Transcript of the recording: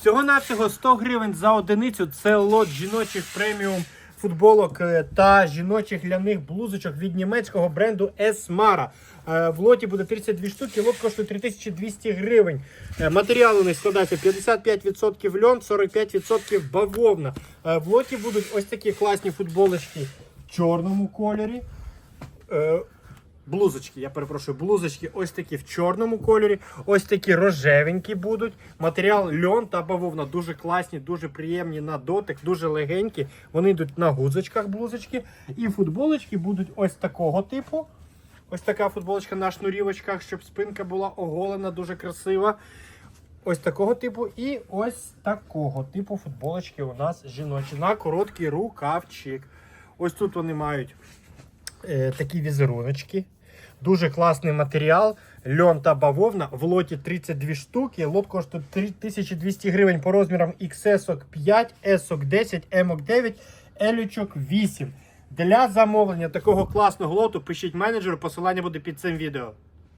Всього-навсього 100 гривень за одиницю. Це лот жіночих преміум футболок е, та жіночих ляних блузочок від німецького бренду Esmara. Е, В лоті буде 32 штуки, лот коштує 3200 гривень. Е, Матеріал у них складається 55% льон, 45% бавовна. В лоті будуть ось такі класні футболочки в чорному кольорі. Блузочки, я перепрошую, блузочки ось такі в чорному кольорі, ось такі рожевенькі будуть. Матеріал льон та бавовна дуже класні, дуже приємні на дотик, дуже легенькі. Вони йдуть на гузочках блузочки. І футболочки будуть ось такого типу. Ось така футболочка на шнурівочках, щоб спинка була оголена, дуже красива. Ось такого типу і ось такого типу футболочки у нас жіночі на короткий рукавчик. Ось тут вони мають е, такі візеруночки. Дуже класний матеріал. Льон та бавовна. В лоті 32 штуки. Лот коштує 3200 гривень по розмірам XS 5, S 10, M 9, L 8. Для замовлення такого класного лоту пишіть менеджеру, посилання буде під цим відео.